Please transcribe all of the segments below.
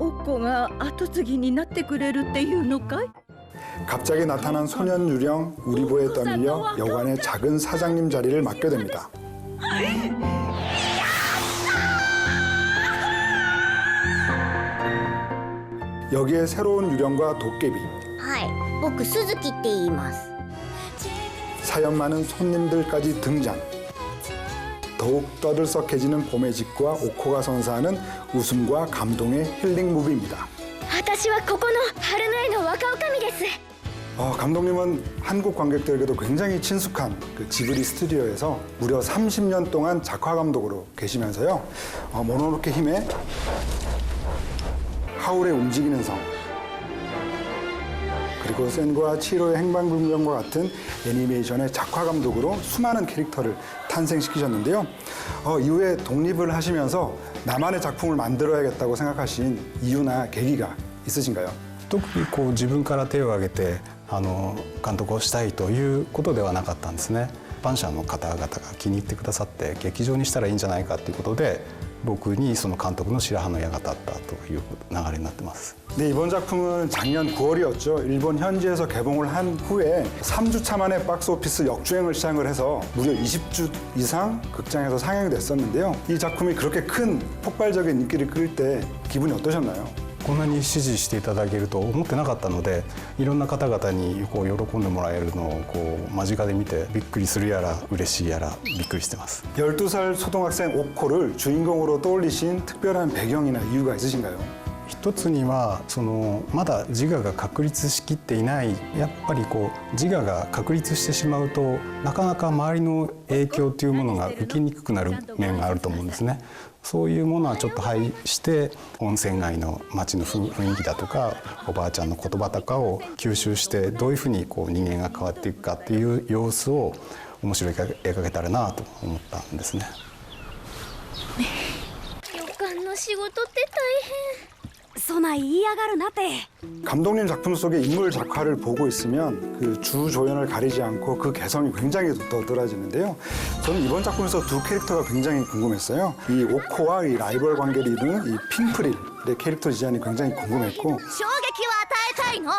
おっこが後継ぎになってくれるっていうのかい 갑자기 나타난 소년 유령 우리보에 떠밀려 여관의 작은 사장님 자리를 맡게 됩니다. 여기에 새로운 유령과 도깨비, はい僕鈴木って言います 사연 많은 손님들까지 등장. 더욱 떠들썩해지는 봄의 집과 오코가 선사하는 웃음과 감동의 힐링 무비입니다. 私はここの春の絵の若女将です 어, 감독님은 한국 관객들에게도 굉장히 친숙한 그 지브리 스튜디오에서 무려 30년 동안 작화 감독으로 계시면서요. 어, 모노노케 힘의 하울의 움직이는 성 그리고 센과 치로의 행방불명과 같은 애니메이션의 작화 감독으로 수많은 캐릭터를 탄생시키셨는데요. 어, 이후에 독립을 하시면서 나만의 작품을 만들어야겠다고 생각하신 이유나 계기가 있으신가요? 特にこう自分から手を挙げてあの監督をしたいということではなかったんですね一般者の方々が気に入ってくださって劇場にしたらいいんじゃないかということで 僕にその監督の白羽の矢が立ったという流れになってます 네, 이번 작품은 작년 9월이었죠. 일본 현지에서 개봉을 한 후에 3주차 만에 박스오피스 역주행을 시작을 해서 무려 20주 이상 극장에서 상영이 됐었는데요. 이 작품이 그렇게 큰 폭발적인 인기를 끌 때 기분이 어떠셨나요? こんなに支持していただけると思ってなかったのでいろんな方々にこう喜んでもらえるのをこう間近で見てびっくりするやら嬉しいやらびっくりしてます 12살 초등학생 오코를 주인공으로 떠올리신 특별한 배경이나 이유가 있으신가요? 一つにはそのまだ自我が確立しきっていないやっぱりこう自我が確立してしまうとなかなか周りの影響というものが受けにくくなる面があると思うんですね。 そういうものはちょっと排して温泉街の街の雰囲気だとかおばあちゃんの言葉とかを吸収してどういうふうにこう人間が変わっていくかっていう様子を面白い絵描けたらなと思ったんですね。そない言いやがるなって 감독님 작품 속의 인물 작화를 보고 있으면 그 주 조연을 가리지 않고 그 개성이 굉장히 떠들어지는데요. 저는 이번 작품에서 두 캐릭터가 굉장히 궁금했어요. 이 오코와 이 라이벌 관계를 이루는 이 핑프릴의 캐릭터 디자인이 굉장히 궁금했고 衝撃を与えたいの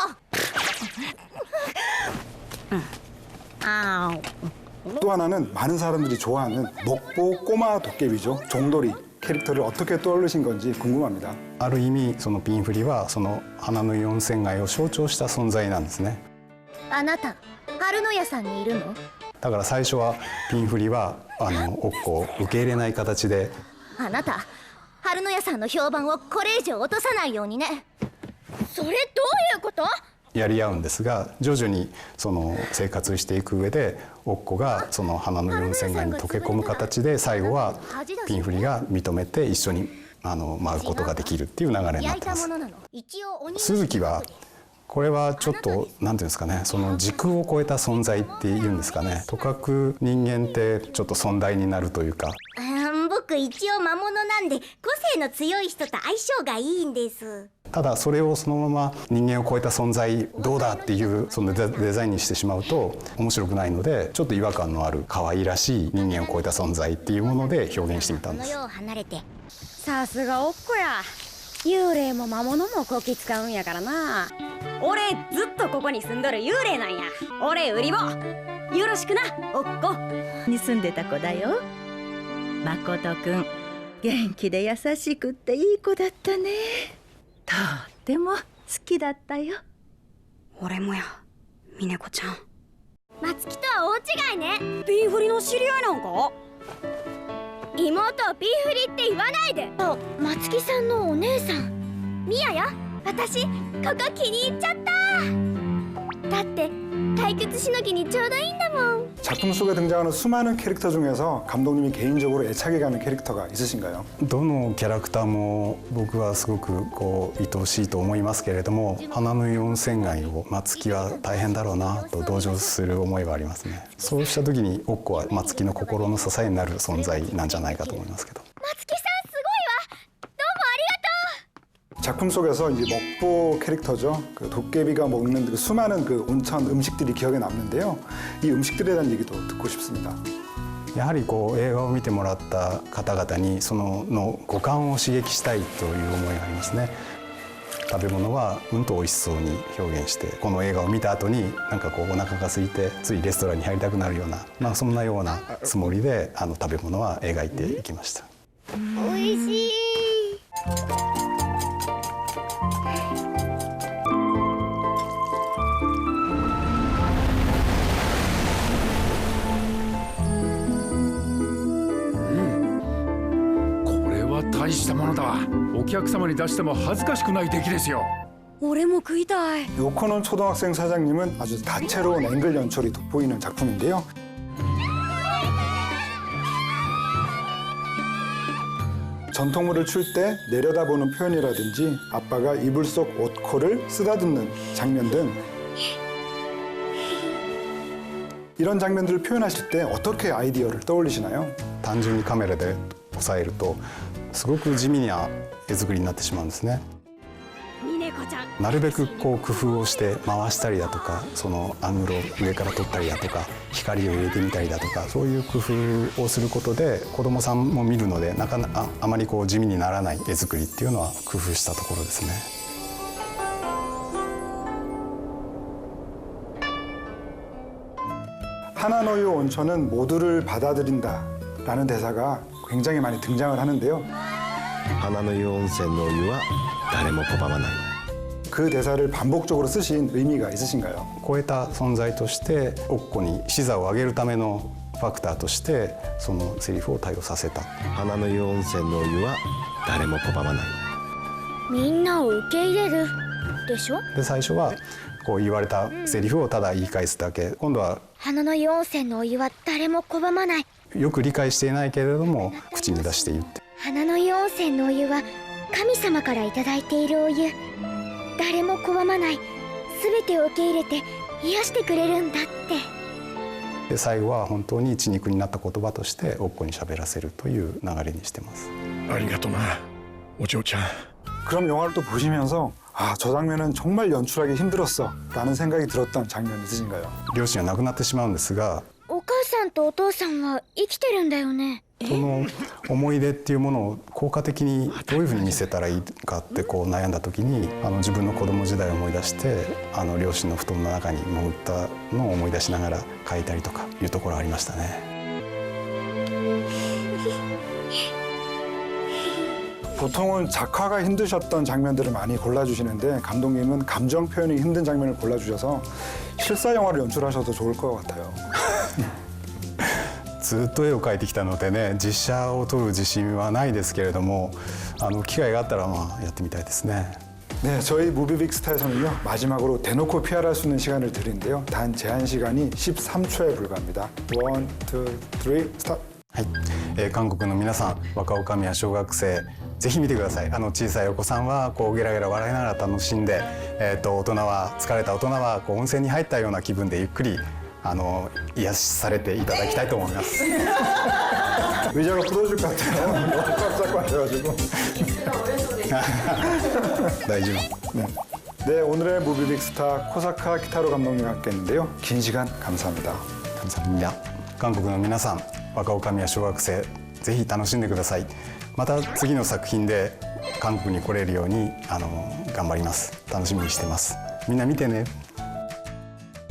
あー 또 하나는 많은 사람들이 좋아하는 목보 꼬마 도깨비죠. 종돌이 캐릭터를 어떻게 떠올리신 건지 궁금합니다. ある意味そのピンフリはその花の湯温泉街を象徴した存在なんですね。あなた春の屋さんにいるのだから最初はピンフリはあのおっこを受け入れない形であなた春の屋さんの評判をこれ以上落とさないようにねそれどういうこと やり合うんですが徐々にその生活していく上でおっこがその花の湯温泉街に溶け込む形で最後はピンフリが認めて一緒にあの舞うことができるっていう流れになってます。鈴木はこれはちょっと何ていうんですかねその時空を超えた存在っていうんですかね。とかく人間ってちょっと存在になるというか。僕一応魔物なんで個性の強い人と相性がいいんですただそれをそのまま人間を超えた存在どうだっていうそのデザインにしてしまうと面白くないのでちょっと違和感のある可愛らしい人間を超えた存在っていうもので表現してみたんですさすがおっこや幽霊も魔物もこき使うんやからな。俺ずっとここに住んどる幽霊なんや。俺売り子よろしくな。おっこ。に住んでた子だよ。誠くん。元気で優しくっていい子だったね。とっても好きだったよ。俺もや。峰子ちゃん。松木とは大違いね。ビーフリの知り合いなんか？妹をビーフリって言わないで。あ松木さんのお姉さん。ミヤよ私ここ気に入っちゃった。だって退屈しのぎにちょうどいいんだもん 작품 속에 등장하는 수많은 캐릭터 중에서 감독님이 개인적으로 애착이 가는 캐릭터가 있으신가요? どのキャラクターも僕はすごくこう愛おしいと思いますけれども花の湯温泉街を松木は大変だろうなと同情する思いはありますねそうした時にオッコは松木の心の支えになる存在なんじゃないかと思いますけど 작품 속에서 이제 먹보 캐릭터죠. 그 도깨비가 먹는 그 수많은 그 온천 음식들이 기억에 남는데요. 이 음식들에 대한 얘기도 듣고 싶습니다. やはりこう映画を見てもらった方々にそのの五感を刺激したいという思いがありますね食べ物はうんと美味しそうに表現してこの映画を見た後になんかこうお腹が空いてついレストランに入りたくなるような、まあ、そんなようなつもりであの食べ物は描いていきましたおいしい 大したものだお客様に出しても恥ずかしくない出来ですよ俺も食いたい 요코는 초등학생 사장님은 아주 다채로운 앵글 연출이 돋보이는 작품인데요. 전통물을 출 때 내려다보는 표현이라든지 아빠가 이불 속 옷코를 쓰다듬는 장면 등 이런 장면들을 표현하실 때 어떻게 아이디어를 떠올리시나요? 単純にカメラで抑えると すごく地味な絵作りになってしまうんですね峰子ちゃんなるべくこう工夫をして回したりだとかそのアングルを上から撮ったりだとか光を入れてみたりだとかそういう工夫をすることで子どもさんも見るのでなかなかあまりこう地味にならない絵作りっていうのは工夫したところですね。 하나노유 온천은 모두를 받아들인다라는 대사가 굉장히 많이 등장을 하는데요. 花の湯温泉のお湯は誰も拒まない 그 대사를 반복적으로 쓰신 의미가 있으신가요? 超えた存在としておっこに視座を上げるためのファクターとしてそのセリフを対応させた花の湯温泉のお湯は誰も拒まないみんなを受け入れるでしょで最初はこう言われたセリフをただ言い返すだけ今度は花の湯温泉のお湯は誰も拒まないよく理解していないけれども口に出して言って 花の湯温泉のお湯は神様からいただいているお湯誰も拒まない全てを受け入れて癒してくれるんだってで最後は本当に血肉になった言葉としておっこに喋らせるという流れにしてますありがとなお嬢ちゃん 그럼 영화를 또 보시면서 아, 저 장면은 정말 연출하기 힘들었어 라는 생각이 들었던 장면 있으신가요? 両親は亡くなってしまうんですがお母さんとお父さんは生きてるんだよね その思い出っていうものを効果的にどういうふうに見せたらいいかってこう悩んだ時にあの自分の子供時代を思い出してあの両親の布団の中に潜ったのを思い出しながら描いたりとかいうところありましたね。 보통은 작화가 힘드셨던 장면들을 많이 골라주시는데 감독님은 감정 표현이 힘든 장면을 골라주셔서 실사 영화를 연출하셔도 좋을 것 같아요. ずっと絵を描いてきたのでね実写を撮る自信はないですけれどもあの機会があったらまあやってみたいですね。 네, 저희 무비빅스타에서는요 마지막으로 대놓고 PR할 수 있는 시간을 드리는데요. 단 제한 시간이 13초에 불과합니다. 원, 투, 쓰리, 스탑. はい、えー韓国の皆さん若女将や小学生ぜひ見てくださいあの小さいお子さんはこうゲラゲラ笑いながら楽しんで、えー、と大人は疲れた大人はこう温泉に入ったような気分でゆっくり あの癒されていただきたいと思います 의자가 부러질 것 같아요. 너무 꽉 잡고 앉아가지고. 大丈夫 네. 네, 오늘의 무비빅스타 코사카 키타로 감독님과 함께했는데요. 긴 시간 감사합니다. 감사합니다 韓国の皆さん若女将や小学生ぜひ楽しんでくださいまた次の作品で韓国に来れるようにあの頑張ります楽しみにしてますみんな見てね